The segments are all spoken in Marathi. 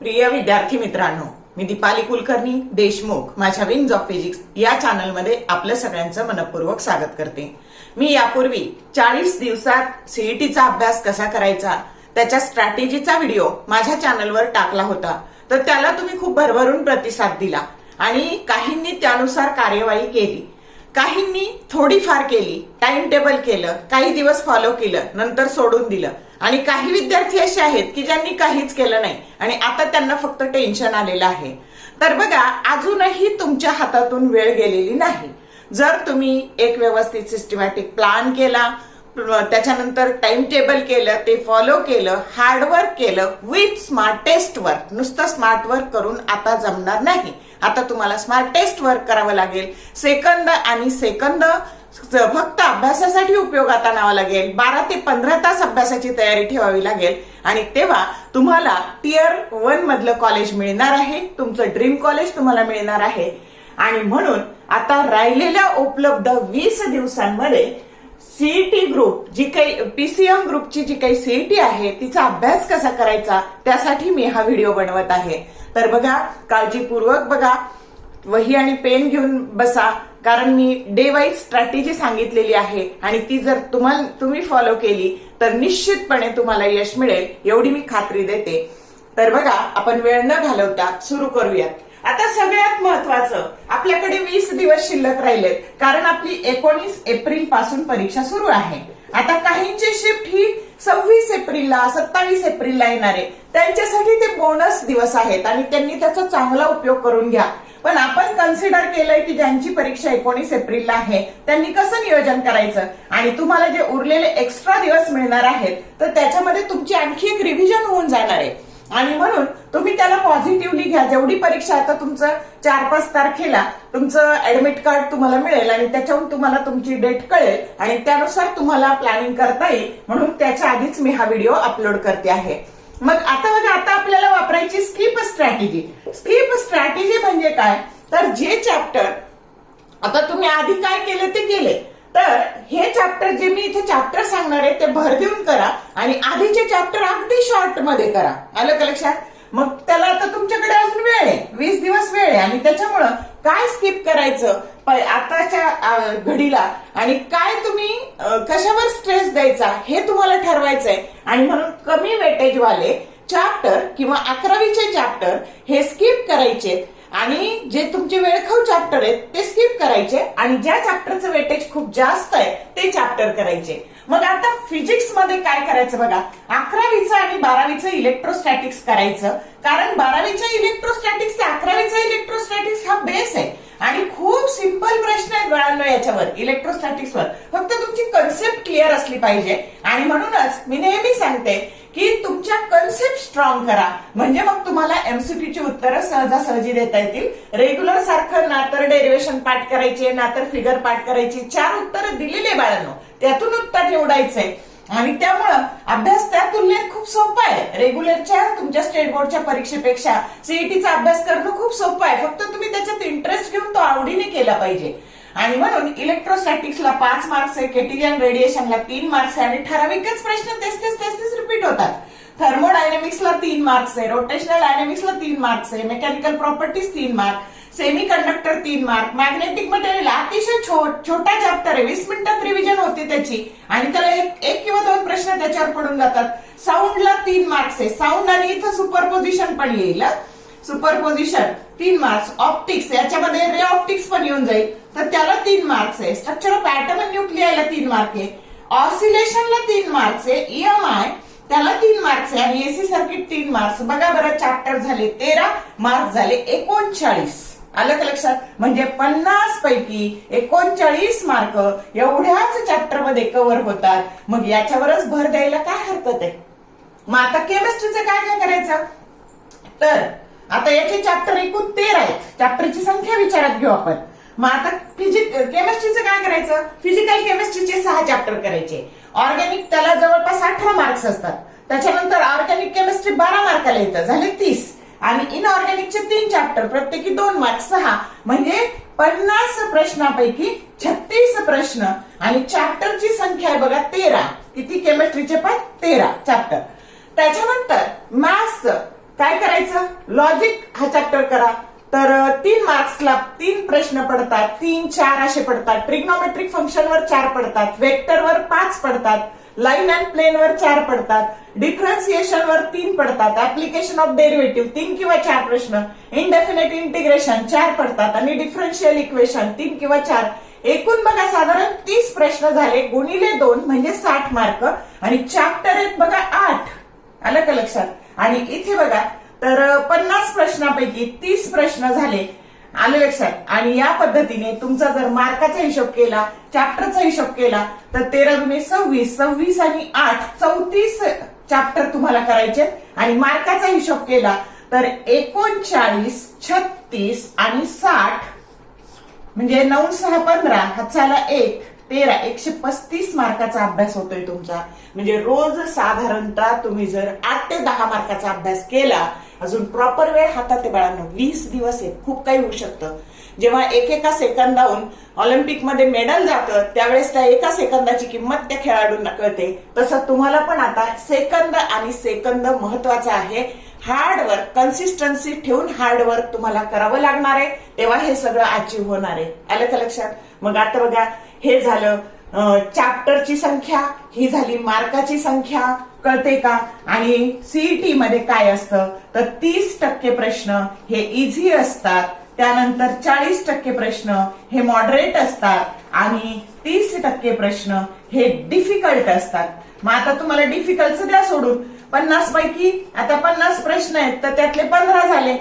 प्रिय विद्यार्थी मित्रांनो मी दीपाली कुलकर्णी देशमुख माझ्या विंग्ज ऑफ फिजिक्स या चॅनलमध्ये आपलं सगळ्यांचं मनपूर्वक स्वागत करते. मी यापूर्वी चाळीस दिवसात सीईटीचा अभ्यास कसा करायचा त्याच्या स्ट्रॅटेजीचा व्हिडिओ माझ्या चॅनलवर टाकला होता. तर त्याला तुम्ही खूप भरभरून प्रतिसाद दिला आणि काहींनी त्यानुसार कार्यवाही केली. काहींनी थोडीफार केली टाइम टेबल केलं काही दिवस फॉलो केलं नंतर सोडून दिलं. आणि काही विद्यार्थी असे आहेत की ज्यांनी काहीच केलं नाही आणि आता त्यांना फक्त टेन्शन आलेलं आहे. तर बघा अजूनही तुमच्या हातातून वेळ गेलेली नाही. जर तुम्ही एक व्यवस्थित सिस्टमॅटिक प्लान केला त्याच्यानंतर टाइम टेबल केलं ते फॉलो केलं हार्डवर्क केलं विथ स्मार्ट टेस्ट वर्क नुसतं स्मार्ट वर्क करून आता जमणार नाही. आता तुम्हाला स्मार्ट टेस्ट वर्क करावं लागेल. सेकंद आणि सेकंद फक्त अभ्यासासाठी उपयोगात आणावा लागेल. बारा ते पंधरा तास अभ्यासाची तयारी ठेवावी लागेल. आणि तेव्हा तुम्हाला टिअर वन मधलं कॉलेज मिळणार आहे. तुमचं ड्रीम कॉलेज तुम्हाला मिळणार आहे. आणि म्हणून आता राहिलेल्या उपलब्ध वीस दिवसांमध्ये सीईटी ग्रुप जी काही पीसीएम ग्रुपची जी काही सीईटी आहे तिचा अभ्यास कसा करायचा त्यासाठी मी हा व्हिडिओ बनवत आहे. तर बघा काळजीपूर्वक बघा वही आणि पेन घेऊन बसा कारण मी डे वाईज स्ट्रॅटेजी सांगितलेली आहे आणि ती जर तुम्हाला तुम्ही फॉलो केली तर निश्चितपणे तुम्हाला यश मिळेल एवढी मी खात्री देते. तर बघा आपण वेळ न घालवता सुरू करूयात. आता सगळे सगळ्यात महत्वाचं आपल्याकडे वीस दिवस शिल्लक राहिलेत. कारण आपली एकोणीस एप्रिलपासून परीक्षा सुरू आहे. आता काहींची शिफ्ट ही सव्वीस एप्रिलला सत्तावीस एप्रिलला येणार आहे. त्यांच्यासाठी ते बोनस दिवस आहेत आणि त्यांनी त्याचा चांगला उपयोग करून घ्या. पण आपण कन्सिडर केलंय की ज्यांची परीक्षा एकोणीस एप्रिलला आहे त्यांनी कसं नियोजन करायचं? आणि तुम्हाला जे उरलेले एक्स्ट्रा दिवस मिळणार आहेत तर त्याच्यामध्ये तुमची आणखी एक रिव्हिजन होऊन जाणार आहे. आणि म्हणून तुम्ही त्याला पॉझिटिव्हली घ्या. जेवढी परीक्षा आता तुमचं चार पाच तारखेला तुमचं ऍडमिट कार्ड तुम्हाला मिळेल आणि त्याच्यावर तुम्हाला तुमची डेट कळेल आणि त्यानुसार तुम्हाला प्लॅनिंग करता येईल. म्हणून त्याच्या आधीच मी हा व्हिडिओ अपलोड करते आहे. मग आता बघा आता आपल्याला वापरायची स्किप स्ट्रॅटेजी स्किप स्ट्रॅटेजी म्हणजे काय? तर जे चॅप्टर आता तुम्ही आधी काय केले ते केले तर हे चॅप्टर जे मी इथे चॅप्टर सांगणार आहे ते भर देऊन करा आणि आधीचे चॅप्टर अगदी शॉर्टमध्ये करा. आलं का लक्षात? मग त्याला आता तुमच्याकडे अजून वेळ आहे. वीस दिवस वेळ आहे आणि त्याच्यामुळं काय स्किप करायचं? आताच्या घडीला. आणि काय तुम्ही कशावर स्ट्रेस द्यायचा हे तुम्हाला ठरवायचंय. आणि म्हणून कमी वेटेज वाले चॅप्टर किंवा अकरावीचे चॅप्टर हे स्किप करायचे आणि जे तुमचे वेळखाऊ चॅप्टर आहेत ते स्किप करायचे आणि ज्या चॅप्टरचं वेटेज खूप जास्त आहे ते चॅप्टर करायचे. मग आता फिजिक्समध्ये काय करायचं बघा? अकरावीचं आणि बारावीचं इलेक्ट्रोस्टॅटिक्स करायचं. कारण बारावीच्या इलेक्ट्रोस्टॅटिक्स अकरावीचा इलेक्ट्रोस्टॅटिक्स हा बेस आहे. आणि खूप सिंपल प्रश्न आहेत बाळांनो याच्यावर इलेक्ट्रोस्टॅटिक्सवर फक्त तुमची कन्सेप्ट क्लिअर असली पाहिजे. आणि म्हणूनच मी नेहमी सांगते की तुमच्या कन्सेप्ट स्ट्रॉंग करा. म्हणजे मग तुम्हाला एमसीक्यूची उत्तरं सहजासहजी देता येतील. रेग्युलर सारखं ना तर डेरिवेशन पाठ करायचे ना तर फिगर पाठ करायची. चार उत्तरं दिलेली बाळांनो. त्यातून उत्तर निवडायचंय. आणि त्यामुळं अभ्यास त्या तुलनेत खूप सोपा आहे. रेग्युलरच्या तुमच्या स्टेट बोर्डच्या परीक्षेपेक्षा सीईटीचा अभ्यास करणं खूप सोपं आहे. फक्त तुम्ही त्याच्यात इंटरेस्ट घेऊन तो आवडीने केला पाहिजे. आणि म्हणून इलेक्ट्रोस्टॅटिक्सला पाच मार्क्स आहे केटिलियन रेडिएशनला तीन मार्क्स आहे आणि ठराविकच प्रश्न तेच तेच तेच तेच रिपीट होतात. थर्मोडायनेमिक्सला तीन मार्क्स आहे रोटेशनल डायनेमिक्सला तीन मार्क्स आहे मेकॅनिकल प्रॉपर्टीज तीन मार्क्स सेमी कंडक्टर तीन मार्क. मॅग्नेटिक मटेरियल अतिशय छोटा चॅप्टर आहे. वीस मिनिटात रिव्हिजन होते त्याची. आणि त्याला एक एक किंवा दोन प्रश्न त्याच्यावर पडून जातात. साऊंडला तीन मार्क्स आहे. साऊंड आणि इथं सुपरपोजिशन पण येईल सुपरपोजिशन तीन मार्क्स ऑप्टिक्स याच्यामध्ये रे ऑप्टिक्स पण येऊन जाईल. तर त्याला तीन मार्क्स आहे. स्ट्रक्चर ऑफ ऍटम न्यूक्लियाला तीन मार्क आहे. ऑसिलेशनला तीन मार्क्स आहे. ईएमआय त्याला तीन मार्क्स आहे. आणि एसी सर्किट तीन मार्क्स बघा बरं चॅप्टर झाले तेरा मार्क्स झाले एकोणचाळीस. आलं का लक्षात? म्हणजे पन्नास पैकी एकोणचाळीस मार्क एवढ्याच चॅप्टरमध्ये कव्हर होतात. मग याच्यावरच भर द्यायला काय हरकत आहे? मग आता केमिस्ट्रीचं काय काय करायचं? तर आता याचे चॅप्टर एकूण तेरा आहेत. चॅप्टरची संख्या विचारात घेऊ आपण. मग आता फिजिक केमिस्ट्रीचं काय करायचं? फिजिकल केमिस्ट्रीचे सहा चॅप्टर करायचे. ऑर्गॅनिक त्याला जवळपास अठरा मार्क्स असतात. त्याच्यानंतर ऑर्गॅनिक केमिस्ट्री बारा मार्काला येतं झाले तीस. आणि इनऑर्गॅनिकचे तीन चॅप्टर प्रत्येकी दोन मार्क्स सहा. म्हणजे पन्नास प्रश्नापैकी छत्तीस प्रश्न. आणि चॅप्टरची संख्या आहे बघा तेरा. किती केमिस्ट्रीचे पण? तेरा चॅप्टर त्याच्यानंतर मॅथ्स काय करायचं? लॉजिक हा चॅप्टर करा. तर तीन मार्क्सला तीन प्रश्न पडतात. तीन चार असे पडतात. ट्रिग्नोमेट्रिक फंक्शनवर चार पडतात. वेक्टरवर पाच पडतात. लाईन अँड प्लेनवर चार पडतात. डिफरन्सिएशनवर तीन पडतात. ऍप्लिकेशन ऑफ डेरिव्हेटिव्ह तीन किंवा चार प्रश्न. इनडेफिनेट इंटिग्रेशन चार पडतात. आणि डिफरन्शियल इक्वेशन तीन किंवा चार. एकूण बघा साधारण तीस प्रश्न झाले. गुणिले दोन म्हणजे साठ मार्क आणि चॅप्टर आहेत बघा आठ. आलं का लक्षात? आणि इथे बघा तर पन्नास प्रश्नापैकी तीस प्रश्न झाले. आले लक्षात. आणि या पद्धतीने तुमचा जर मार्काचा हिशोब केला चॅप्टरचा हिशोब केला तर तेरा गुणे सव्वीस सव्वीस आणि आठ चौतीस चॅप्टर तुम्हाला करायचे आणि मार्काचा हिशोब केला तर एकोणचाळीस छत्तीस आणि साठ म्हणजे नऊ सहा पंधरा हाताला एक तेरा एकशे पस्तीस मार्काचा अभ्यास होतोय तुमचा. म्हणजे रोज साधारणतः तुम्ही जर आठ ते दहा मार्काचा अभ्यास केला अजून प्रॉपर वेळ हातात आहे बाळांनो. वीस दिवस आहेत खूप काही होऊ शकतं. जेव्हा एकेका सेकंदाहून ऑलिम्पिकमध्ये मेडल जातं त्यावेळेस त्या एका सेकंदाची किंमत त्या खेळाडूंना कळते. तसं तुम्हाला पण आता सेकंद आणि सेकंद महत्त्वाचा आहे. हार्डवर्क कन्सिस्टन्सी ठेवून हार्डवर्क तुम्हाला करावं लागणार आहे. तेव्हा हे सगळं अचीव होणार आहे. आलं का लक्षात? मग आता बघा हे झालं चॅप्टरची संख्या ही झाली मार्काची संख्या. कळते का? आणि सीईटी मध्ये काय असतं? तर तीस टक्के प्रश्न हे इझी असतात. त्यानंतर चाळीस टक्के प्रश्न हे मॉडरेट असतात. आणि तीस टक्के प्रश्न हे डिफिकल्ट असतात. मग आता तुम्हाला डिफिकल्ट द्या सोडून. पन्नास पैकी आता पन्नास प्रश्न आहेत तर त्यातले पंधरा झाले.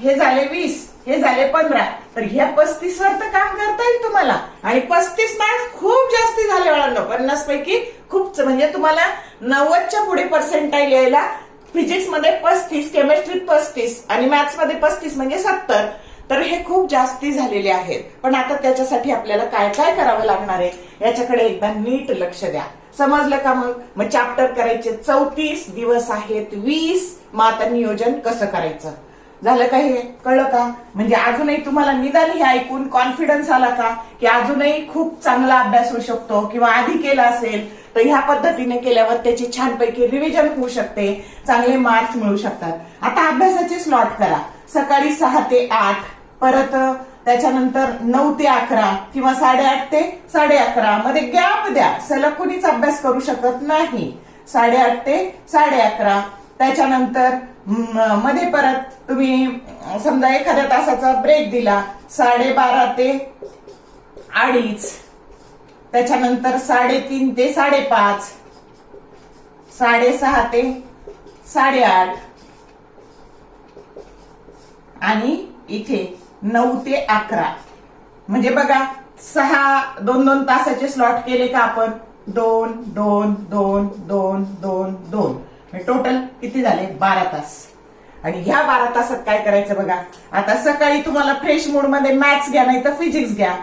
हे झाले वीस. हे झाले पंधरा. तर ह्या पस्तीस वर तर काम करता येईल तुम्हाला. आणि पस्तीस मार्क्स खूप जास्ती झाले बाळांनो. पन्नास पैकी खूप म्हणजे तुम्हाला नव्वदच्या पुढे पर्सेंटाईल यायला फिजिक्समध्ये पस्तीस केमिस्ट्रीत पस्तीस आणि मॅथ्समध्ये पस्तीस म्हणजे सत्तर. तर हे खूप जास्ती झालेले आहेत. पण आता त्याच्यासाठी आपल्याला काय काय करावं लागणार आहे? याच्याकडे एकदा नीट लक्ष द्या. समजलं का मग? मग चॅप्टर करायचे चौतीस दिवस आहेत वीस. मग आता नियोजन कसं करायचं? झालं का हे? कळलं का? म्हणजे अजूनही तुम्हाला निदान हे ऐकून कॉन्फिडन्स आला का? की अजूनही खूप चांगला अभ्यास होऊ शकतो किंवा आधी केला असेल तर ह्या पद्धतीने केल्यावर त्याची छानपैकी रिव्हिजन होऊ शकते चांगले मार्क्स मिळू शकतात. आता अभ्यासाचे स्लॉट करा. सकाळी सहा ते आठ परत त्याच्यानंतर नऊ ते अकरा किंवा साडेआठ ते साडे अकरा मध्ये गॅप द्या. सलग कुणीच अभ्यास करू शकत नाही. साडेआठ ते साडे अकरा त्याच्यानंतर मध्ये परत तुम्ही समजा एखाद्या तासाचा ब्रेक दिला साडेबारा ते अडीच. त्याच्यानंतर साडेतीन ते साडेपाच. साडेसहा ते साडेआठ. आणि इथे नऊ ते अकरा. म्हणजे बघा सहा दोन दोन तासाचे स्लॉट केले का आपण? दोन दोन दोन दोन दोन दोन. टोटल किती झाले? बारा तास. आणि ह्या बारा तासात काय करायचं बघा? आता सकाळी तुम्हाला फ्रेश मूडमध्ये मॅथ्स घ्या नाही तर फिजिक्स घ्या.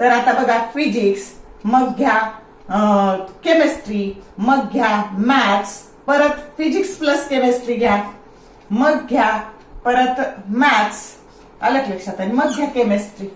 तर आता बघा फिजिक्स मग घ्या केमिस्ट्री मग घ्या मॅथ्स परत फिजिक्स प्लस केमिस्ट्री घ्या. मग घ्या परत मॅथ्स अलग लक्षात. आणि मग घ्या केमिस्ट्री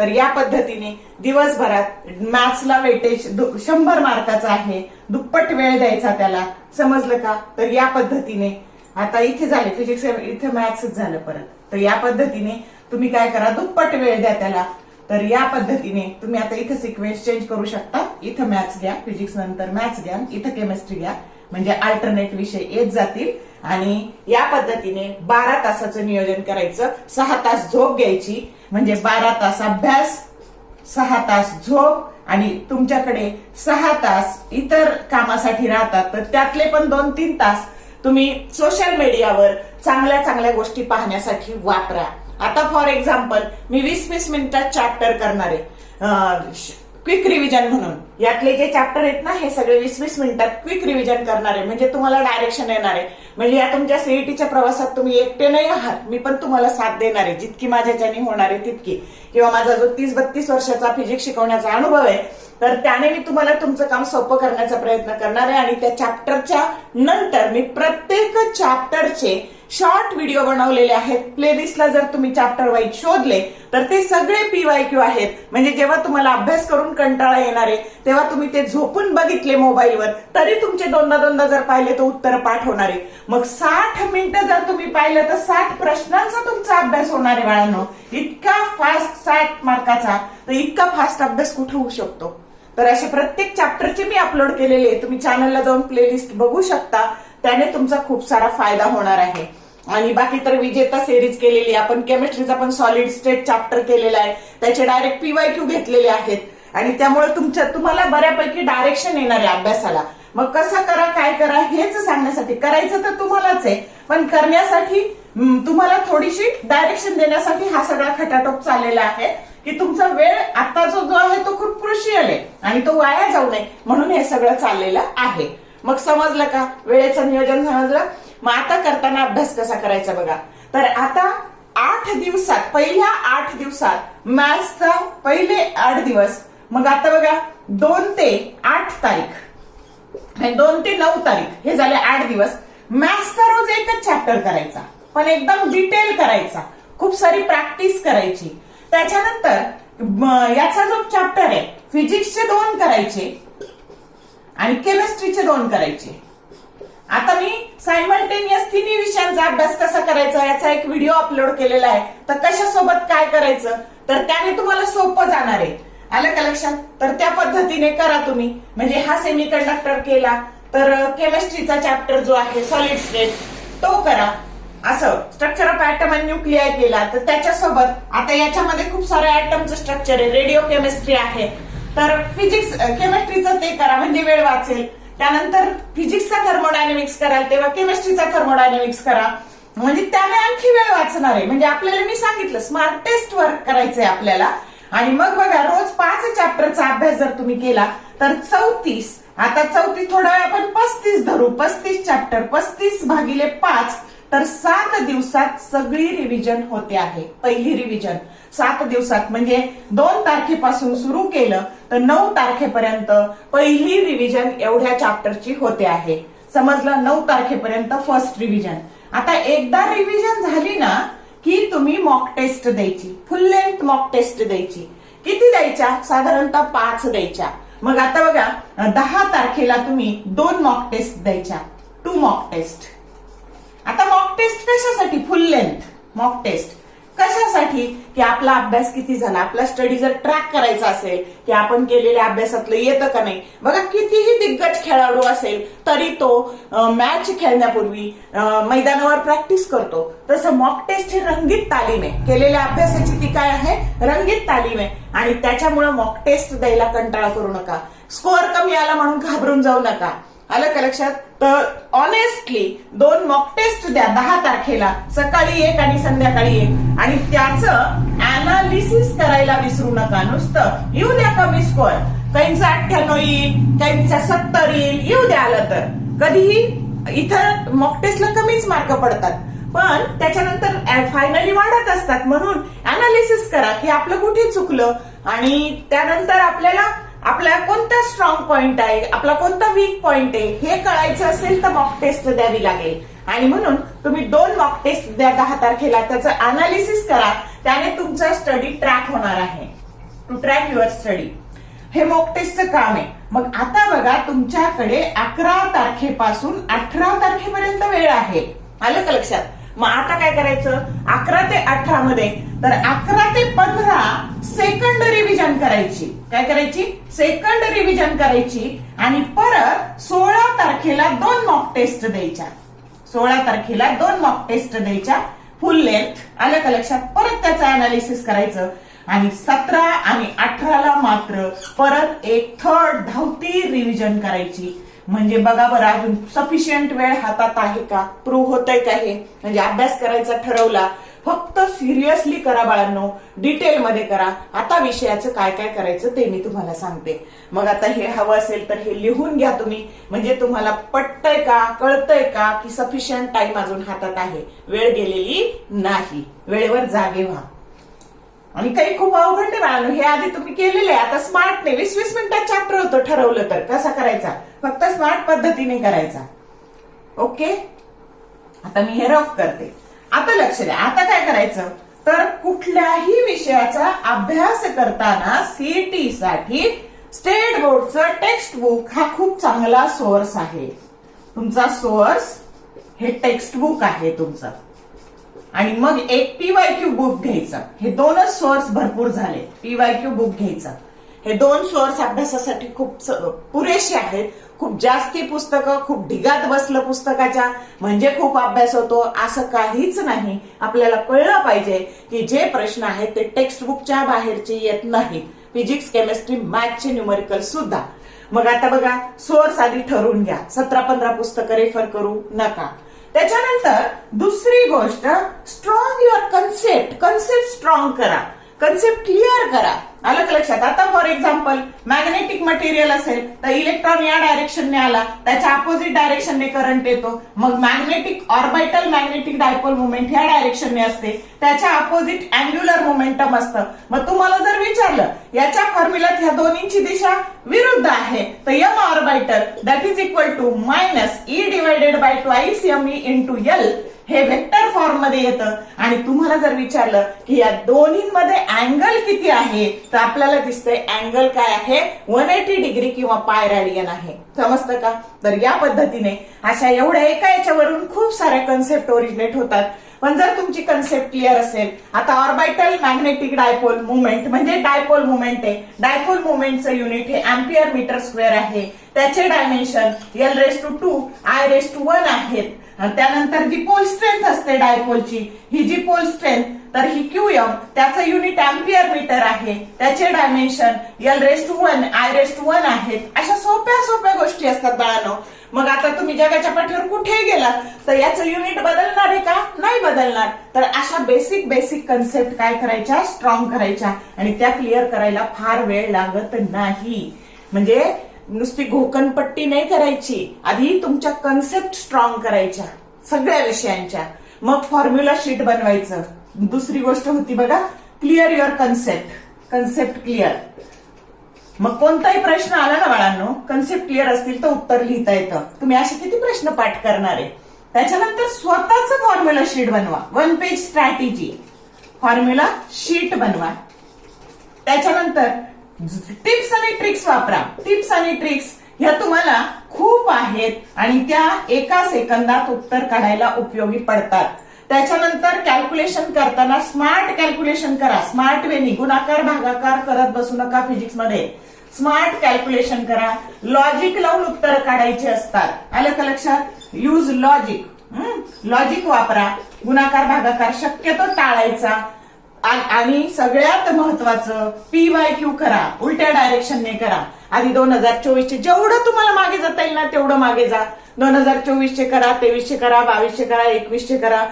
तर या पद्धतीने दिवसभरात मॅथ्सला वेटेज शंभर मार्काचा आहे. दुप्पट वेळ द्यायचा त्याला. समजलं का? तर या पद्धतीने. आता इथे झाले फिजिक्स इथे मॅथ्सच झालं परत. तर या पद्धतीने तुम्ही काय करा दुप्पट वेळ द्या त्याला. तर या पद्धतीने तुम्ही आता इथं सिक्वेन्स चेंज करू शकता. इथं मॅथ्स घ्या फिजिक्स नंतर मॅथ्स घ्या इथं केमिस्ट्री घ्या. म्हणजे अल्टरनेट विषय येत जातील. आणि या पद्धतीने बारा तासाचं नियोजन करायचं. सहा तास झोप घ्यायची. म्हणजे बारा तास अभ्यास सहा तास झोप आणि तुमच्याकडे सहा तास इतर कामासाठी राहतात तर त्यातले पण दोन तीन तास तुम्ही सोशल मीडियावर चांगल्या चांगल्या गोष्टी पाहण्यासाठी वापरा. आता फॉर एक्झाम्पल मी वीस वीस मिनिटात चॅप्टर करणार आहे. क्विक रिव्हिजन म्हणून. यातले जे चॅप्टर आहेत ना हे सगळे वीस वीस मिनिटात क्विक रिव्हिजन करणार आहे. म्हणजे तुम्हाला डायरेक्शन येणार आहे. म्हणजे या तुमच्या सीईटीच्या प्रवासात तुम्ही एकटे नाही आहात. मी पण तुम्हाला साथ देणार आहे. जितकी माझ्याच्याने होणार आहे तितकी. किंवा माझा जो तीस बत्तीस वर्षाचा फिजिक्स शिकवण्याचा अनुभव आहे तर त्याने मी तुम्हाला तुमचं काम सोपं करण्याचा प्रयत्न करणार आहे. आणि त्या चॅप्टरच्या नंतर मी प्रत्येक चॅप्टरचे शॉर्ट व्हिडिओ बनवलेले आहेत. प्लेलिस्टला जर तुम्ही चॅप्टर वाईज शोधले तर ते सगळे पीवाय क्यू आहेत. म्हणजे जेव्हा तुम्हाला अभ्यास करून कंटाळा येणार आहे तेव्हा तुम्ही ते झोपून बघितले मोबाईलवर तरी तुमचे दोनदा दोनदा जर पाहिले तर उत्तर पाठ होणार आहे. मग साठ मिनिटं जर तुम्ही पाहिलं तर साठ प्रश्नांचा तुमचा अभ्यास होणार आहे बाळांनो. इतका फास्ट साठ मार्काचा तर इतका फास्ट अभ्यास कुठे होऊ शकतो? तर असे प्रत्येक चॅप्टरचे मी अपलोड केलेले आहे. तुम्ही चॅनलला जाऊन प्लेलिस्ट बघू शकता. त्याने तुमचा खूप सारा फायदा होणार आहे. आणि बाकी तर विजेता सिरीज केलेली आहे. आपण केमिस्ट्रीचा पण सॉलिड स्टेट चॅप्टर केलेला आहे. त्याचे डायरेक्ट पीवाय क्यू घेतलेले आहेत. आणि त्यामुळे तुमच्या तुम्हाला बऱ्यापैकी डायरेक्शन येणार आहे अभ्यासाला. मग कसं करा काय करा हेच सांगण्यासाठी. करायचं तर तुम्हालाच आहे पण करण्यासाठी तुम्हाला थोडीशी डायरेक्शन देण्यासाठी हा सगळा खटाटोप चाललेला आहे की तुमचा वेळ आता जो जो आहे तो खूप क्रुशियल आहे. आणि तो वाया जाऊ नये म्हणून हे सगळं चाललेलं आहे. मग समजलं का? वेळेचं नियोजन समजलं? मग आता करताना अभ्यास कसा करायचा बघा. तर आता आठ दिवसात पहिल्या आठ दिवसात मॅथ्सचा पहिले आठ दिवस. मग आता बघा दोन ते आठ तारीख आणि दोन ते नऊ तारीख हे झाले आठ दिवस. मॅथ्सचा रोज एकच चॅप्टर करायचा पण एकदम डिटेल करायचा. खूप सारी प्रॅक्टिस करायची. त्याच्यानंतर याचा जो चॅप्टर आहे फिजिक्सचे दोन करायचे आणि केमिस्ट्रीचे दोन करायचे. आता मी सायमल्टेनियस तिन्ही विषयांचा अभ्यास कसा करायचा याचा एक व्हिडिओ अपलोड केलेला आहे. तर कशासोबत काय करायचं? तर त्याने तुम्हाला सोपं जाणार आहे. आलं का लक्षात? तर त्या पद्धतीने करा तुम्ही. म्हणजे हा सेमी कंडक्टर केला तर केमिस्ट्रीचा चॅप्टर जो आहे सॉलिड स्टेट तो करा. असं. स्ट्रक्चर ऑफ ऍटम आणि न्यूक्लिआय केला. तर त्याच्यासोबत आता याच्यामध्ये खूप सारे ऍटमचं स्ट्रक्चर आहे. रेडिओ केमिस्ट्री आहे. तर फिजिक्स केमिस्ट्रीचं ते करा. म्हणजे वेळ वाचेल. त्यानंतर फिजिक्सचा थर्मोडायनेमिक्स कराल तेव्हा केमिस्ट्रीचा थर्मोडायनेमिक्स करा. म्हणजे त्याने आणखी वेळ वाचणार आहे. म्हणजे आपल्याला मी सांगितलं स्मार्ट टेस्ट वर्क करायचंय आपल्याला. आणि मग बघा रोज पाच चॅप्टरचा अभ्यास जर तुम्ही केला तर चौतीस आता चौतीस थोडा वेळ आपण पस्तीस धरू. पस्तीस चॅप्टर पस्तीस भागिले पाच तर सात दिवसात सगळी रिव्हिजन होते आहे. पहिली रिव्हिजन सात दिवसात म्हणजे दोन तारखेपासून सुरू केलं तर नऊ तारखेपर्यंत पहिली रिव्हिजन एवढ्या चॅप्टरची होते आहे. समजलं? नऊ तारखेपर्यंत फर्स्ट रिव्हिजन आता एकदा रिव्हिजन झाली ना की तुम्ही मॉक टेस्ट द्यायची. फुल लेंथ मॉक टेस्ट द्यायची. किती द्यायच्या? साधारणतः पाच द्यायच्या. मग आता बघा दहा तारखेला तुम्ही दोन मॉक टेस्ट द्यायच्या. टू मॉक टेस्ट आता मॉक टेस्ट कशासाठी? फुल लेंथ मॉक टेस्ट कशासाठी? की आपला अभ्यास किती झाला? आपला स्टडी जर ट्रॅक करायचा असेल की आपण केलेल्या अभ्यासातलं येतं का नाही? बघा कितीही दिग्गज खेळाडू असेल तरी तो मॅच खेळण्यापूर्वी मैदानावर प्रॅक्टिस करतो. तसं मॉक टेस्ट ही रंगीत तालीम आहे. केलेल्या अभ्यासाची ती काय आहे? रंगीत तालीम आहे. आणि त्याच्यामुळे मॉक टेस्ट द्यायला कंटाळा करू नका. स्कोअर कमी आला म्हणून घाबरून जाऊ नका. आलं का लक्षात तर ऑनेस्टली दोन मॉक टेस्ट द्या दहा तारखेला सकाळी एक आणि संध्याकाळी एक. आणि त्याचं अनालिसिस करायला विसरू नका. नुसतं येऊ द्या कमी स्कोर काहींचा अठ्ठ्याण्णव येईल काहींचा सत्तर येईल येऊ द्या आलं तर. कधीही इथं मॉक टेस्टला कमीच मार्क पडतात. पण त्याच्यानंतर फायनली वाढत असतात. म्हणून अनालिसिस करा की आपलं कुठे चुकलं? आणि त्यानंतर आपल्याला आपला कोणता स्ट्रॉंग पॉइंट आहे आपला कोणता वीक पॉइंट आहे हे कळायचं असेल तर मॉक टेस्ट द्यावी लागेल. आणि म्हणून तुम्ही दोन मॉक टेस्ट द्या दहा तारखेला त्याचं अनालिसिस करा त्याने तुमचा स्टडी ट्रॅक होणार आहे. टू ट्रॅक युअर स्टडी हे मॉक टेस्टचं काम आहे. मग आता बघा तुमच्याकडे अकरा तारखेपासून अठरा तारखेपर्यंत वेळ आहे. आलं का लक्षात? मग आता काय करायचं? अकरा ते अठरा मध्ये तर अकरा ते पंधरा सेकंड रिव्हिजन करायची. काय करायची? सेकंड रिव्हिजन करायची. आणि परत सोळा तारखेला दोन मॉक टेस्ट द्यायच्या. सोळा तारखेला दोन मॉक टेस्ट द्यायच्या. फुल लेंथ आलं का लक्षात परत त्याचं अनालिसिस करायचं. आणि सतरा आणि अठराला मात्र परत एक थर्ड धावती रिव्हिजन करायची. म्हणजे बघा बरं अजून सफिशियंट वेळ हातात आहे का? प्रूव्ह होतंय का हे? म्हणजे अभ्यास करायचा ठरवला. फक्त सिरियसली करा बाळांनो. डिटेलमध्ये करा. आता विषयाचं काय काय करायचं ते मी तुम्हाला सांगते. मग आता हे हवं असेल तर हे लिहून घ्या तुम्ही. म्हणजे तुम्हाला पटतंय का कळतंय का की सफिशियंट टाइम अजून हातात आहे? वेळ गेलेली नाही. वेळेवर जागे व्हा. आणि काही खूप अवघड नाही बाळांनो. हे आधी तुम्ही केलेले आता स्मार्टने वीस वीस मिनिटात चॅप्टर होतं ठरवलं तर. कसा करायचा? फक्त स्मार्ट पद्धतीने करायचा. ओके आता मी हे रफ करते. आता लक्ष द्या. आता काय करायचं? तर कुठल्याही विषयाचा अभ्यास करताना सीईटी साठी स्टेट बोर्डचं टेक्स्ट बुक हा खूप चांगला सोर्स आहे. तुमचा सोर्स हे टेक्स्ट बुक आहे तुमचं. आणि मग एक पीवायक्यू बुक घ्यायचं. हे दोनच सोर्स भरपूर झाले. पीवायक्यू बुक घ्यायचं. हे दोन सोर्स अभ्यासासाठी खूप पुरेसे आहेत. खूप जास्ती पुस्तकं खूप ढिगात बसलं पुस्तकाच्या. म्हणजे खूप अभ्यास होतो. असं काहीच नाही. आपल्याला कळलं पाहिजे की जे प्रश्न आहेत ते टेक्स्ट बुकच्या बाहेरचे येत नाहीत. फिजिक्स केमिस्ट्री मॅथचे न्यूमरिकल सुद्धा. मग आता बघा सोर्स आधी ठरवून घ्या. सतरा पंधरा पुस्तकं रेफर करू नका. त्याच्यानंतर दुसरी गोष्ट strong your concept concept strong करा. कन्सेप्ट क्लिअर करा. आलं का लक्षात? आता फॉर एक्झाम्पल मॅग्नेटिक मटेरियल असेल तर इलेक्ट्रॉन या डायरेक्शनने आला त्याच्या अपोजिट डायरेक्शनने करंट येतो. मग magnetic orbital magnetic dipole movement ह्या डायरेक्शनने असते. त्याच्या अपोजिट अँग्युलर मोमेंटम असतं. मग तुम्हाला जर विचारलं याच्या फॉर्म्युलात ह्या दोन्हींची दिशा विरुद्ध आहे तर m orbital that is equal to minus e divided by twice m e into L हे वेक्टर फॉर्ममध्ये येतं. आणि तुम्हाला जर विचारलं की या दोन्हीमध्ये अँगल किती आहे तर आपल्याला दिसतंय अँगल काय आहे? वन एटी डिग्री किंवा पाय रॅडियन आहे. समजतं का? तर या पद्धतीने अशा एवढ्या एका याच्यावरून खूप साऱ्या कन्सेप्ट ओरिजिनेट होतात. पण जर तुमची कन्सेप्ट क्लिअर असेल आता ऑर्बिटल मॅग्नेटिक डायपोल मुवमेंट म्हणजे डायपोल मुवमेंट आहे. डायपोल मुवमेंटचं युनिट हे अँपियर मीटर स्क्वेअर आहे. त्याचे dimension L raise to two I raise to one आहेत. आणि त्यानंतर जी पोल स्ट्रेंथ असते डायपोलची ही जी पोल स्ट्रेंथ तर ही क्यू एम त्याचं युनिट अँपियर मीटर आहे. त्याचे dimension L raise to one I raise to one आहेत. अशा सोप्या सोप्या गोष्टी असतात बाळानो. मग आता तुम्ही जगाच्या पाठीवर कुठेही गेलात तर याचं युनिट बदलणार आहे का? नाही बदलणार. तर अशा बेसिक बेसिक कन्सेप्ट काय करायच्या? स्ट्रॉंग करायच्या. आणि त्या क्लिअर करायला फार वेळ लागत नाही. म्हणजे नुसती घोकणपट्टी नाही करायची. आधी तुमच्या कन्सेप्ट स्ट्रॉंग करायच्या. सगळ्या विषयांच्या. मग फॉर्म्युला शीट बनवायचं. दुसरी गोष्ट होती बघा clear your concept concept clear मग कोणताही प्रश्न आला ना बाळांनो? कन्सेप्ट क्लिअर असतील तर उत्तर लिहिता येतं. तुम्ही असे किती प्रश्न पाठ करणार आहे? त्याच्यानंतर स्वतःच फॉर्म्युला शीट बनवा. One page strategy formula sheet बनवा. त्याच्यानंतर टिप्स आणि ट्रिक्स वापरा. टिप्स आणि ट्रिक्स ह्या तुम्हाला खूप आहेत आणि त्या एका सेकंदात उत्तर काढायला उपयोगी पडतात. त्याच्यानंतर कॅल्क्युलेशन करताना स्मार्ट कॅल्क्युलेशन करा. स्मार्ट वेनी गुणाकार भागाकार करत बसू नका फिजिक्समध्ये स्मार्ट कॅल्क्युलेशन करा. लॉजिक लावून उत्तर काढायचे असतात. आलं का लक्षात? यूज लॉजिक लॉजिक वापरा. गुणाकार भागाकार शक्यतो टाळायचा. आणि सगळ्यात महत्वाचं पी वाय क्यू करा. उलट्या डायरेक्शनने करा. आधी दोन हजार चोवीसचे जेवढं तुम्हाला मागे जाता येईल ना तेवढं मागे जा. दोन हजार चोवीसचे करा तेवीसशे करा बावीसशे करा एकवीसशे करा.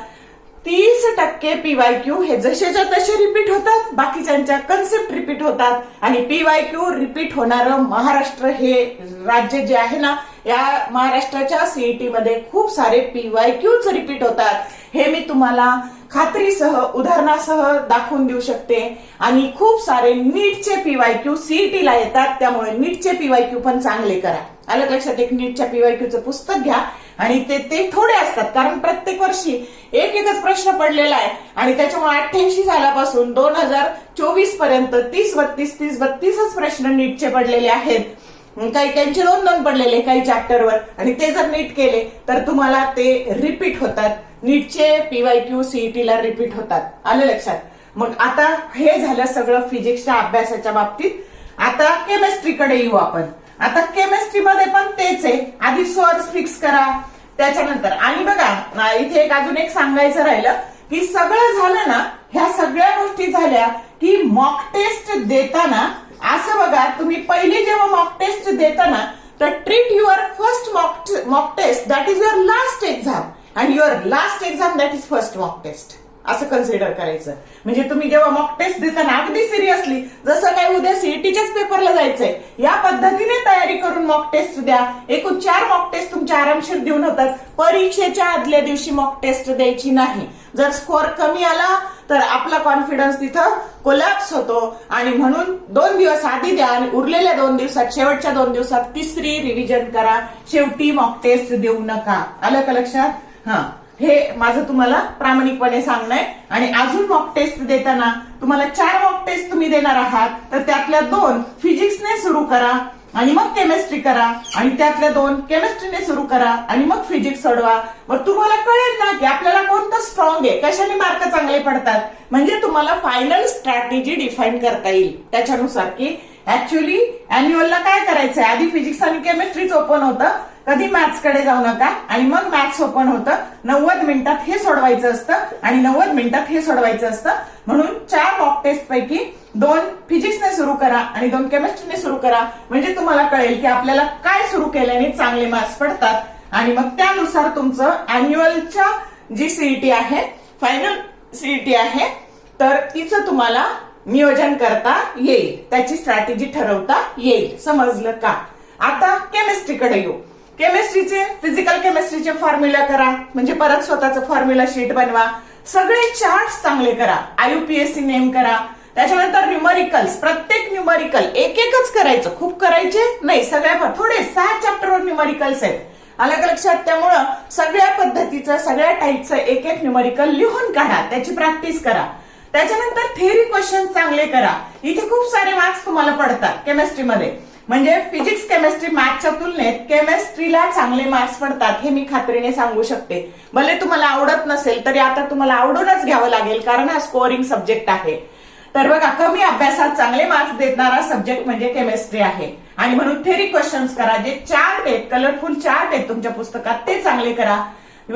तीस टक्के पीवाय क्यू हे जसेच्या तसे रिपीट होतात बाकीच्यांच्या कन्सेप्ट रिपीट होतात. आणि पीवाय क्यू रिपीट होणारं महाराष्ट्र हे राज्य जे आहे ना या महाराष्ट्राच्या सीईटी मध्ये खूप सारे पीवाय क्यूच रिपीट होतात. हे मी तुम्हाला खात्रीसह उदाहरणासह दाखवून देऊ शकते. आणि खूप सारे नीटचे पीवाय क्यू सीईटीला येतात त्यामुळे नीटचे पीवाय क्यू पण चांगले करा. आलं लक्षात एक नीटच्या पीवायक्यूचं पुस्तक घ्या. आणि ते ते थोडे असतात कारण प्रत्येक वर्षी एक एकच प्रश्न पडलेला आहे. आणि त्याच्यामुळे अठ्ठ्याऐंशी सालापासून दोन हजार चोवीसपर्यंत तीस बत्तीस तीस बत्तीसच प्रश्न नीटचे पडलेले आहेत. काही काहींचे दोन दोन पडलेले काही चॅप्टरवर आणि ते जर नीट केले तर तुम्हाला ते रिपीट होतात. नीटचे पीवाय क्यू सीईटी ला रिपीट होतात. आलं लक्षात? मग आता हे झालं सगळं फिजिक्सच्या अभ्यासाच्या बाबतीत. आता केमिस्ट्रीकडे येऊ आपण. आता केमिस्ट्रीमध्ये पण तेच आहे. आधी सोर्स फिक्स करा. त्याच्यानंतर आणि बघा इथे एक अजून एक सांगायचं राहिलं की सगळं झालं ना ह्या सगळ्या गोष्टी झाल्या की मॉक टेस्ट देताना असं बघा तुम्ही पहिली जेव्हा मॉक टेस्ट देताना तर treat your first mock mock test that is your last exam and your last exam that is first mock test असं कन्सिडर करायचं. म्हणजे तुम्ही जेव्हा मॉक टेस्ट देताना अगदी सिरियसली जसं काय उद्या सीईटीच्याच पेपरला जायचंय या पद्धतीने तयारी करून मॉक टेस्ट द्या. एकूण चार मॉक टेस्ट तुमच्या आरामशीर देऊन होतात परीक्षेच्या आदल्या दिवशी मॉक टेस्ट द्यायची नाही. जर स्कोअर कमी आला तर आपला कॉन्फिडन्स तिथं कोलॅप्स होतो. आणि म्हणून दोन दिवस आधी द्या आणि उरलेल्या दोन दिवसात शेवटच्या दोन दिवसात तिसरी रिव्हिजन करा. शेवटी मॉक टेस्ट देऊ नका. आलं का लक्षात? हा. हे माझं तुम्हाला प्रामाणिकपणे सांगणं आहे. आणि अजून मॉक टेस्ट देताना तुम्हाला चार मॉक टेस्ट तुम्ही देणार आहात. तर त्यातल्या दोन फिजिक्सने सुरू करा आणि मग केमिस्ट्री करा. आणि त्यातल्या दोन केमिस्ट्रीने सुरू करा आणि मग फिजिक्स सोडवा. मग तुम्हाला कळेल ना की आपल्याला कोणतं स्ट्रॉंग आहे कशाने मार्क चांगले पडतात. म्हणजे तुम्हाला फायनल स्ट्रॅटेजी डिफाईन करता येईल. त्याच्यानुसार की ऍक्च्युली अॅन्युअलला काय करायचंय? आधी फिजिक्स आणि केमिस्ट्रीच ओपन होतं. कधी मॅथ्सकडे जाऊ नका. आणि मग मॅथ्स ओपन होतं. नव्वद मिनिटात हे सोडवायचं असतं आणि नव्वद मिनिटात हे सोडवायचं असतं. म्हणून चार मॉक टेस्ट पैकी दोन फिजिक्सने सुरू करा आणि दोन केमिस्ट्रीने सुरू करा. म्हणजे तुम्हाला कळेल की आपल्याला काय सुरू केल्याने चांगले मार्क्स पडतात. आणि मग त्यानुसार तुमचं अॅन्युअलच्या जी सीईटी आहे फायनल सीईटी आहे तर तिचं तुम्हाला नियोजन करता येईल. त्याची स्ट्रॅटेजी ठरवता येईल. समजलं का? आता केमिस्ट्रीकडे येऊ. केमिस्ट्रीचे फिजिकल केमिस्ट्रीचे फॉर्म्युला करा. म्हणजे परत स्वतःचं फॉर्म्युला शीट बनवा. सगळे चार्ट चांगले करा. आयुपीएससी नेम करा. त्याच्यानंतर न्यूमरिकल्स प्रत्येक न्यूमरिकल एक एकच करायचं. खूप करायचे नाही. सगळ्या थोडे सहा चॅप्टरवर न्यूमरिकल्स आहेत. अलग लक्षात? त्यामुळं सगळ्या पद्धतीचं सगळ्या टाईपचं एक एक न्यूमरिकल लिहून काढा. त्याची प्रॅक्टिस करा. त्याच्यानंतर थेरी क्वेश्चन चांगले करा. इथे खूप सारे मार्क्स तुम्हाला पडतात केमिस्ट्रीमध्ये म्हणजे फिजिक्स केमिस्ट्री मॅथच्या तुलनेत केमिस्ट्रीला चांगले मार्क्स पडतात हे मी खात्रीने सांगू शकते. भले तुम्हाला आवडत नसेल तरी आता तुम्हाला आवडूनच घ्यावं लागेल कारण हा स्कोअरिंग सब्जेक्ट आहे. तर बघा कमी अभ्यासात चांगले मार्क्स देणारा सब्जेक्ट म्हणजे केमिस्ट्री आहे. आणि म्हणून थेरी क्वेश्चन्स करा. जे चार्ट आहेत कलरफुल चार्ट आहेत तुमच्या पुस्तकात ते चांगले करा.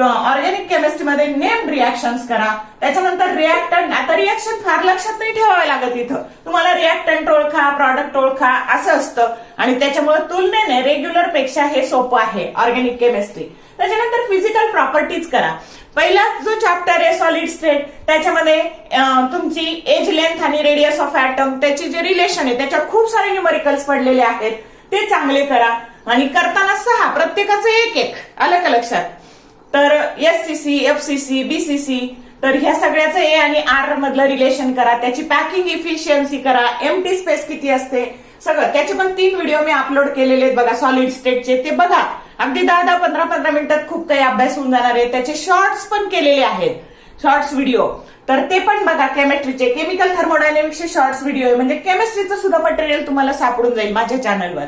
ऑर्गॅनिक केमिस्ट्रीमध्ये नेम रिॲक्शन्स करा. त्याच्यानंतर रिॲक्टंट आता रिॲक्शन फार लक्षात नाही ठेवावे लागत इथं. तुम्हाला रिॲक्टंट ओळखा प्रॉडक्ट ओळखा असं असतं. आणि त्याच्यामुळे तुलनेने रेग्युलरपेक्षा हे सोपं आहे ऑर्गॅनिक केमिस्ट्री त्याच्यानंतर फिजिकल प्रॉपर्टीज करा. पहिला जो चॅप्टर आहे सॉलिड स्टेट त्याच्यामध्ये तुमची एज लेंथ आणि रेडियस ऑफ ऍटम त्याची जे रिलेशन आहे त्याच्यावर खूप सारे न्युमरिकल्स पडलेले आहेत. ते चांगले करा. आणि करताना सहा प्रत्येकाचं एक एक आलं का लक्षात? तर S C C F C C B C C तर ह्या सगळ्याचं ए आणि आर मधलं रिलेशन करा. त्याची पॅकिंग इफिशियन्सी करा. एमटी स्पेस किती असते? सगळं. त्याचे पण तीन व्हिडिओ मी अपलोड केलेले आहेत बघा. सॉलिड स्टेटचे ते बघा. अगदी दहा दहा पंधरा पंधरा मिनिटात खूप काही अभ्यास होऊन जाणार आहे. त्याचे शॉर्ट्स पण केलेले आहेत. शॉर्ट्स व्हिडिओ तर ते पण बघा केमिस्ट्रीचे केमिकल थर्मोडायनेमिक्सचे शॉर्ट्स व्हिडिओ आहे. म्हणजे केमिस्ट्रीचं सुद्धा मटेरियल तुम्हाला सापडून जाईल माझ्या चॅनलवर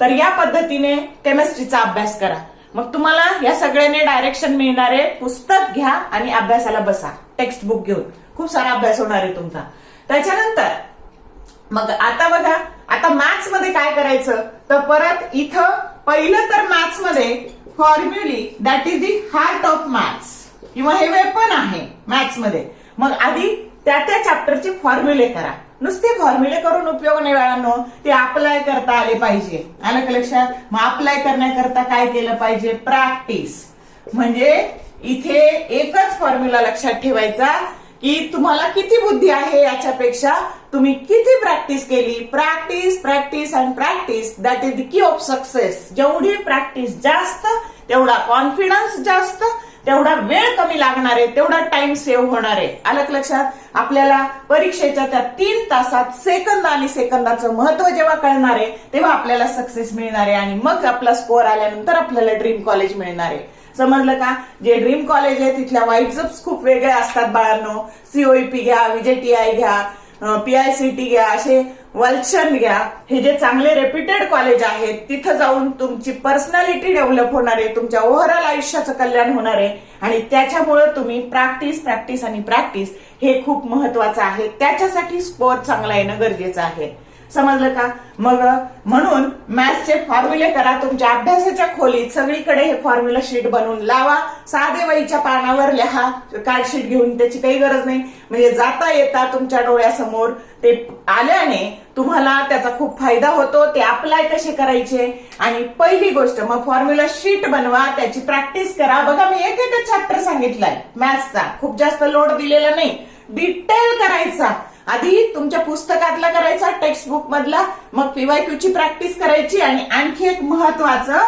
तर या पद्धतीने केमिस्ट्रीचा अभ्यास करा. मग तुम्हाला या सगळ्याने डायरेक्शन मिळणार आहे पुस्तक घ्या आणि अभ्यासाला बसा. टेक्स्ट बुक घेऊन. खूप सारा अभ्यास होणार आहे तुमचा. त्याच्यानंतर मग आता बघा आता मॅथ्समध्ये काय करायचं? तर परत इथं पहिलं तर मॅथ्समध्ये formulae that is the heart of maths किंवा हे वेपन आहे मॅथ्समध्ये. मग आधी त्या त्या चॅप्टरचे फॉर्म्युले करा. नुसते फॉर्म्युले करून उपयोग नाही बाळांनो. ते अप्लाय करता आले पाहिजे. आलं का लक्षात? मग अप्लाय करण्याकरता काय केलं पाहिजे? प्रॅक्टिस म्हणजे इथे एकच फॉर्म्युला लक्षात ठेवायचा की तुम्हाला किती बुद्धी आहे याच्यापेक्षा तुम्ही किती प्रॅक्टिस केली? Practice practice and practice that is the key of success जेवढी प्रॅक्टिस जास्त तेवढा कॉन्फिडन्स जास्त तेवढा वेळ कमी लागणार आहे तेवढा टाइम सेव्ह होणार. आहे आलं लक्षात? आपल्याला परीक्षेच्या त्या तीन तासात सेकंद आणि सेकंदाचं महत्त्व जेव्हा कळणार आहे तेव्हा आपल्याला सक्सेस मिळणार आहे आणि मग आपला स्कोअर आल्यानंतर आपल्याला ड्रीम कॉलेज मिळणार. आहे समजलं का? जे ड्रीम कॉलेज आहे तिथल्या वाईट्सअप्स खूप वेगळे असतात बाळांनो. सीओईपी घ्या विजेटीआय घ्या पीआयसीटी घ्या असे वल्चन घ्या. हे जे चांगले रेप्युटेड कॉलेज आहेत तिथं जाऊन तुमची पर्सनॅलिटी डेव्हलप होणार आहे तुमच्या ओव्हरऑल आयुष्याचं कल्याण होणार आहे. आणि त्याच्यामुळे तुम्ही प्रॅक्टिस प्रॅक्टिस आणि प्रॅक्टिस हे खूप महत्वाचं आहे. त्याच्यासाठी स्कोअर चांगला येणं गरजेचं आहे. समजलं का? मग म्हणून मॅथ्सचे फॉर्म्युले करा तुमच्या अभ्यासाच्या खोलीत. सगळीकडे हे फॉर्म्युला शीट बनवून लावा. साधे वहीच्या पानावर लिहा. कार्ड शीट घेऊन त्याची काही गरज नाही. म्हणजे जाता येता तुमच्या डोळ्यासमोर ते आल्याने तुम्हाला त्याचा खूप फायदा होतो. ते अप्लाय कसे करायचे? आणि पहिली गोष्ट मग फॉर्म्युला शीट बनवा. त्याची प्रॅक्टिस करा. बघा मी एक एकच चॅप्टर सांगितलाय मॅथ्सचा खूप जास्त लोड दिलेला नाही. डिटेल करायचा. आधी तुमच्या पुस्तकातला करायचा टेक्स्ट बुक मधला मग पीवायक्यू ची प्रॅक्टिस करायची आणि आणखी एक महत्वाचं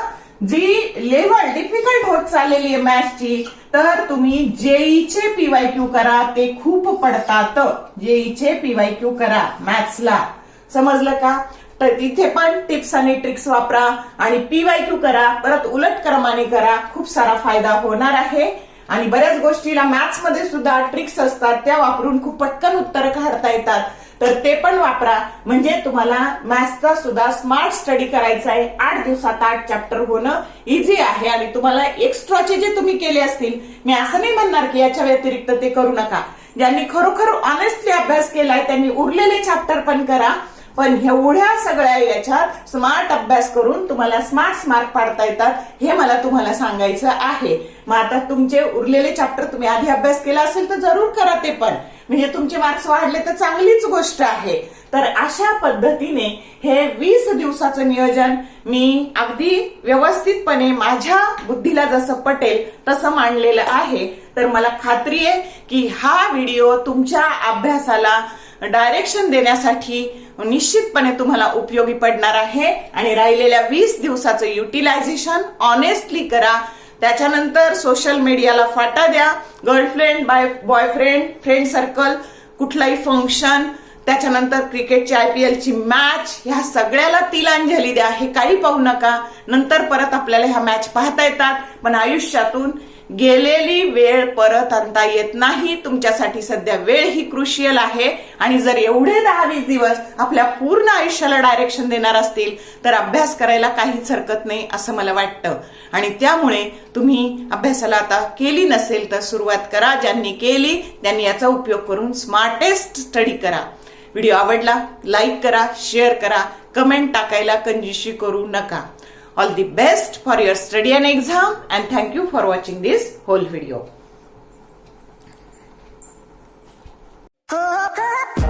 जी लेवल डिफिकल्ट होत चाललेली आहे मॅथ्सची तर तुम्ही जेईचे पीवायक्यू करा ते खूप पडतात. जेईचे पीवायक्यू करा मॅथ्सला समजलं का? तर तिथे पण टिप्स आणि ट्रिक्स वापरा आणि पीवायक्यू करा परत उलट क्रमाने करा. खूप सारा फायदा होणार आहे. आणि बऱ्याच गोष्टीला मॅथ्समध्ये सुद्धा ट्रिक्स असतात त्या वापरून खूप पटकन उत्तर काढता येतात. तर ते पण वापरा. म्हणजे तुम्हाला मॅथ्सचा सुद्धा स्मार्ट स्टडी करायचा आहे. आठ दिवसात आठ चॅप्टर होणं इझी आहे आणि तुम्हाला एक्स्ट्राचे जे तुम्ही केले असतील मी असं नाही म्हणणार की याच्या व्यतिरिक्त ते करू नका. ज्यांनी खरोखर ऑनेस्टली अभ्यास केलाय त्यांनी उरलेले चॅप्टर पण करा. पण एवढ्या सगळ्या याच्यात स्मार्ट अभ्यास करून तुम्हाला स्मार्ट स्मार्क पाडता येतात हे मला तुम्हाला सांगायचं आहे. मग आता तुमचे उरलेले चॅप्टर तुम्ही आधी अभ्यास केला असेल तर जरूर करा ते पण. म्हणजे तुमचे मार्क्स वाढले तर चांगलीच गोष्ट आहे. तर अशा पद्धतीने हे वीस दिवसाचं नियोजन मी अगदी व्यवस्थितपणे माझ्या बुद्धीला जसं पटेल तसं मांडलेलं आहे. तर मला खात्री आहे की हा व्हिडिओ तुमच्या अभ्यासाला डायरेक्शन देण्यासाठी निश्चितपणे तुम्हाला उपयोगी पडणार आहे. आणि राहिलेल्या वीस दिवसाचं युटिलायझेशन ऑनेस्टली करा. त्याच्यानंतर सोशल मीडियाला फाटा द्या. Girlfriend bye boyfriend friend circle कुठलाही फंक्शन त्याच्यानंतर क्रिकेटची आय पी एलची मॅच ह्या सगळ्याला तिलांजली द्या. हे काही पाहू नका. नंतर परत आपल्याला ह्या मॅच पाहता येतात. पण आयुष्यातून गेलेली वेळ परत आणता येत नाही. तुमच्यासाठी सध्या वेळ ही क्रुशियल आहे. आणि जर एवढे दहा वीस दिवस आपल्या पूर्ण आयुष्याला डायरेक्शन देणार असतील तर अभ्यास करायला काहीच हरकत नाही असं मला वाटतं. आणि त्यामुळे तुम्ही अभ्यासाला आता केली नसेल तर सुरुवात करा. ज्यांनी केली त्यांनी याचा उपयोग करून स्मार्टेस्ट स्टडी करा. व्हिडिओ आवडला लाईक करा शेअर करा. कमेंट टाकायला कंजिशी करू नका. All the best for your study and exam and thank you for watching this whole video. Oh,